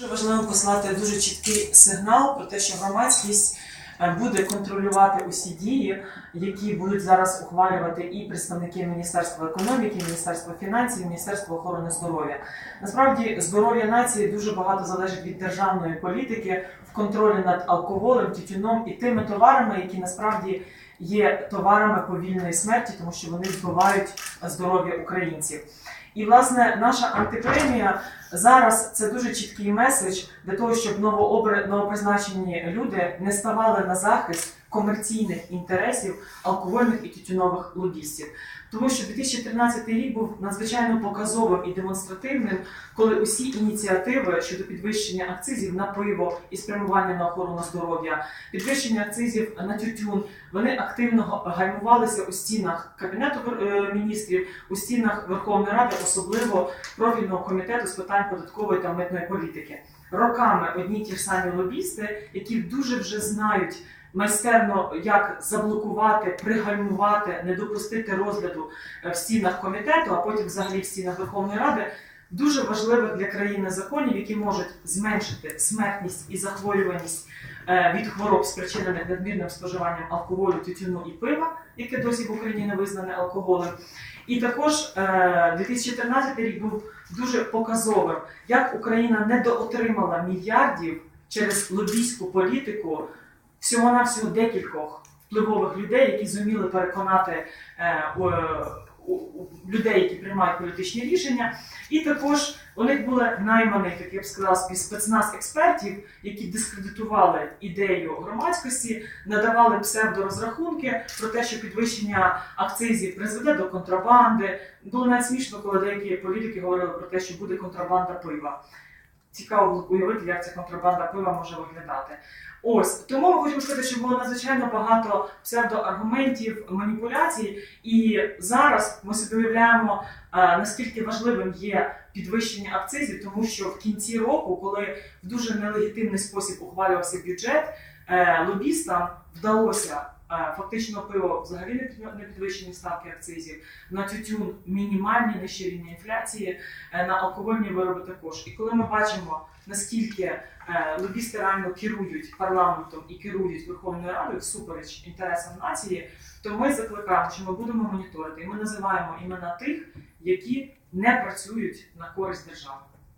Дуже важливо послати дуже чіткий сигнал про те, що громадськість е, буде контролювати усі дії, які будуть зараз ухвалювати і представники Міністерства економіки, Міністерства фінансів, Міністерства охорони здоров'я. Насправді здоров'я нації дуже багато залежить від державної політики в контролі над алкоголем, тютюном і тими товарами, які насправді є товарами повільної смерті, тому що вони вбивають здоров'я українців. І власне наша антипремія зараз це дуже чіткий меседж для того, щоб новопризначені люди не ставали на захист комерційних інтересів алкогольних і тютюнових лобістів. Тому що 2013 рік був надзвичайно показовим і демонстративним, коли усі ініціативи щодо підвищення акцизів на пиво і спрямування на охорону здоров'я, підвищення акцизів на тютюн, вони активно гальмувалися у стінах кабінету е, міністрів, у стінах Верховної Ради, особливо профільного комітету з питань податкової та митної політики. Роками одні ті ж самі лобісти, які дуже вже знають майстерно, як заблокувати, пригальмувати, не допустити розгляду е, в стінах комітету, а потім взагалі в стінах Верховної Ради. Дуже важливих для країни законів, які можуть зменшити смертність і захворюваність е, від хвороб, спричинених надмірним споживанням алкоголю, тютюну і пива, яке досі в Україні не визнане алкоголем. І також е, 2014 рік був дуже показовим, як Україна недоотримала мільярдів через лобійську політику всього-навсього декількох впливових людей, які зуміли переконати е, людей, які приймають політичні рішення. І також у них були найманих, як я б сказала, спецназ експертів, які дискредитували ідею громадськості, надавали псевдорозрахунки про те, що підвищення акцизів призведе до контрабанди. Було навіть смішно, коли деякі політики говорили про те, що буде контрабанда пива. Цікаво було уявити, як ця контрабанда пива може виглядати. Ось тому ми хочемо сказати, що було надзвичайно багато псевдоаргументів, маніпуляцій, і зараз ми собі уявляємо, е, наскільки важливим є підвищення акцизів, тому що в кінці року, коли в дуже нелегітимний спосіб ухвалювався бюджет, е, лобістам вдалося. Фактично пиво взагалі не підвищені ставки акцизів, на тютюн мінімальні нижче рівня інфляції, е, на алкогольні вироби також. І коли ми бачимо, наскільки е, лобісти реально керують парламентом і керують Верховною Радою всупереч інтересам нації, то ми закликаємо, що ми будемо моніторити, і ми називаємо імена тих, які не працюють на користь держави.